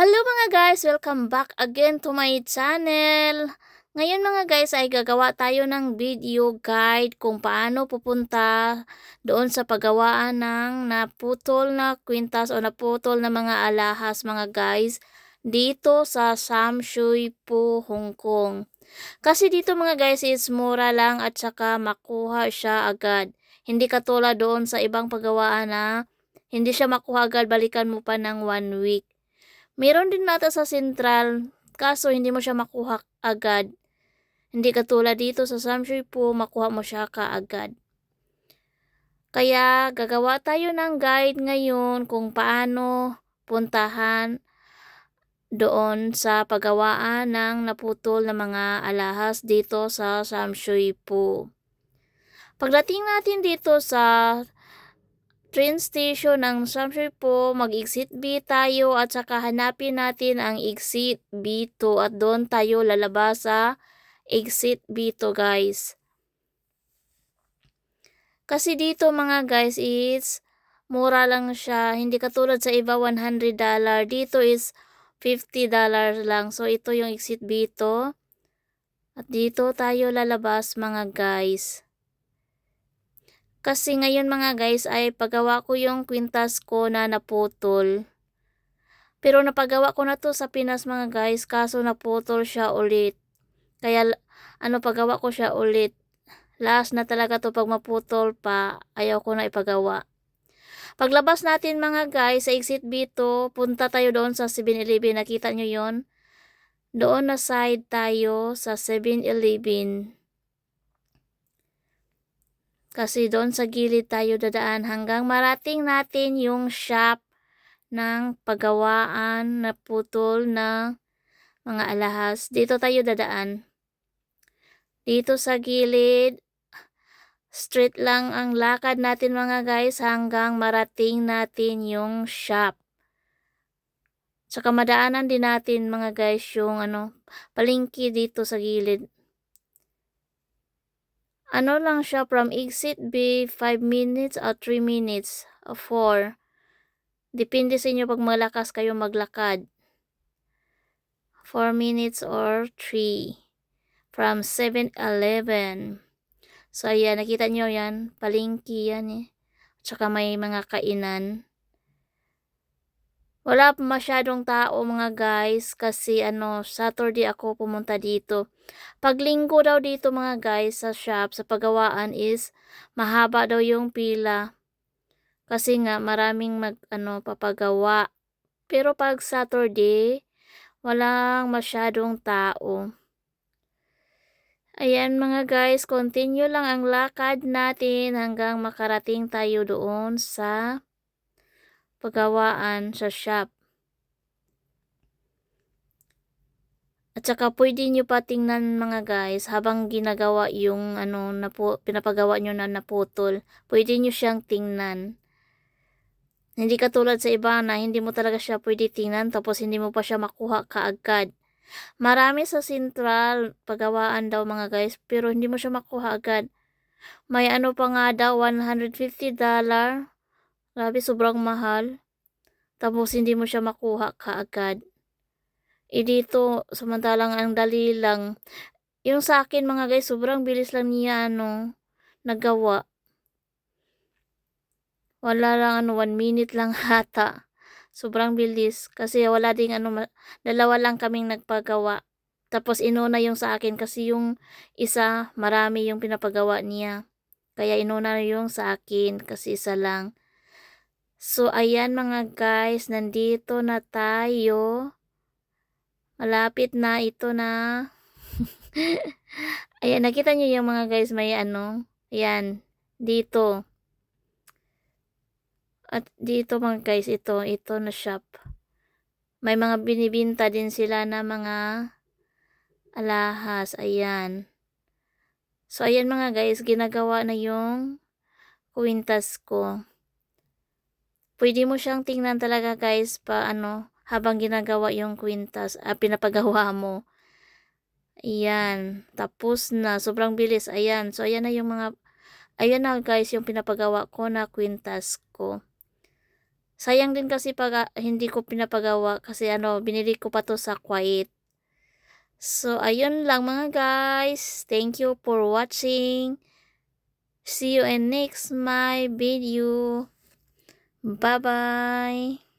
Hello mga guys! Welcome back again to my channel. Ngayon mga guys ay gagawa tayo ng video guide kung paano pupunta doon sa paggawaan ng naputol na kwintas o naputol na mga alahas mga guys dito sa Samshui po, Hong Kong. Kasi dito mga guys is mura lang at saka makuha siya agad. Hindi katulad doon sa ibang paggawaan na hindi siya makuha agad balikan mo pa ng one week. Meron din nata sa Central, kaso hindi mo siya makuha agad. Hindi katulad dito sa Samshui po, makuha mo siya kaagad. Kaya gagawa tayo ng guide ngayon kung paano puntahan doon sa paggawaan ng naputol na mga alahas dito sa Samshui po. Pagdating natin dito sa train station ng Samshui po, mag-exit B tayo at saka hanapin natin ang exit B2 at doon tayo lalabas sa exit B2 guys. Kasi dito mga guys is mura lang siya. Hindi katulad sa iba $100. Dito is $50 lang. So ito yung exit B2. At dito tayo lalabas mga guys. Kasi ngayon mga guys ay paggawa ko yung kwintas ko na naputol. Pero napagawa ko na to sa Pinas mga guys kaso naputol siya ulit. Kaya ano paggawa ko siya ulit. Last na talaga to pag maputol pa ayaw ko na ipagawa. Paglabas natin mga guys sa exit B2 punta tayo doon sa 7-Eleven. Nakita nyo yon Doon na side tayo sa 7-Eleven. Kasi doon sa gilid tayo dadaan hanggang marating natin yung shop ng paggawaan na putol na mga alahas. Dito tayo dadaan. Dito sa gilid, straight lang ang lakad natin mga guys hanggang marating natin yung shop. Saka madaanan din natin mga guys yung ano, palingki dito sa gilid ano lang siya from exit B 5 minutes or 3 minutes? Or 4 depende sa inyo pag malakas kayo maglakad. 4 minutes or 3 from 7-Eleven so ayan nakita nyo yan? Palingki yan eh. Tsaka may mga kainan wala masyadong tao mga guys kasi ano Saturday ako pumunta dito. Pag linggo daw dito mga guys sa shop sa paggawaan is mahaba daw yung pila. Kasi nga maraming mag ano papagawa. Pero pag Saturday walang masyadong tao. Ayan mga guys, continue lang ang lakad natin hanggang makarating tayo doon sa pagawaan sa shop. At saka pwede nyo pa tingnan mga guys habang ginagawa yung ano na po, pinapagawa nyo na naputol. Pwede nyo siyang tingnan. Hindi katulad sa iba na hindi mo talaga siya pwede tingnan tapos hindi mo pa siya makuha kaagad. Marami sa central pagawaan daw mga guys pero hindi mo siya makuha agad. May ano pa nga daw $150 Grabe, sobrang mahal. Tapos hindi mo siya makuha kaagad. E dito, samantalang ang dali lang. Yung sa akin mga guys, sobrang bilis lang niya ano, nagawa. Wala lang ano, one minute lang hata. Sobrang bilis. Kasi wala ding ano, dalawa lang kaming nagpagawa. Tapos inuna yung sa akin kasi yung isa, marami yung pinapagawa niya. Kaya inuna yung sa akin kasi isa lang. So, ayan mga guys, nandito na tayo. Malapit na ito na. ayan, nakita nyo yung mga guys, may ano. Ayan, dito. At dito mga guys, ito, ito na shop. May mga binibinta din sila na mga alahas. Ayan. So, ayan mga guys, ginagawa na yung kwintas ko. Pwede mo siyang tingnan talaga guys pa ano habang ginagawa yung kwintas, ah, pinapagawa mo. Ayan, tapos na, sobrang bilis. Ayan, so ayan na yung mga, ayan na guys yung pinapagawa ko na kwintas ko. Sayang din kasi pag ah, hindi ko pinapagawa kasi ano, binili ko pa 'to sa Kuwait. So, ayun lang mga guys. Thank you for watching. See you in next my video. 拜拜。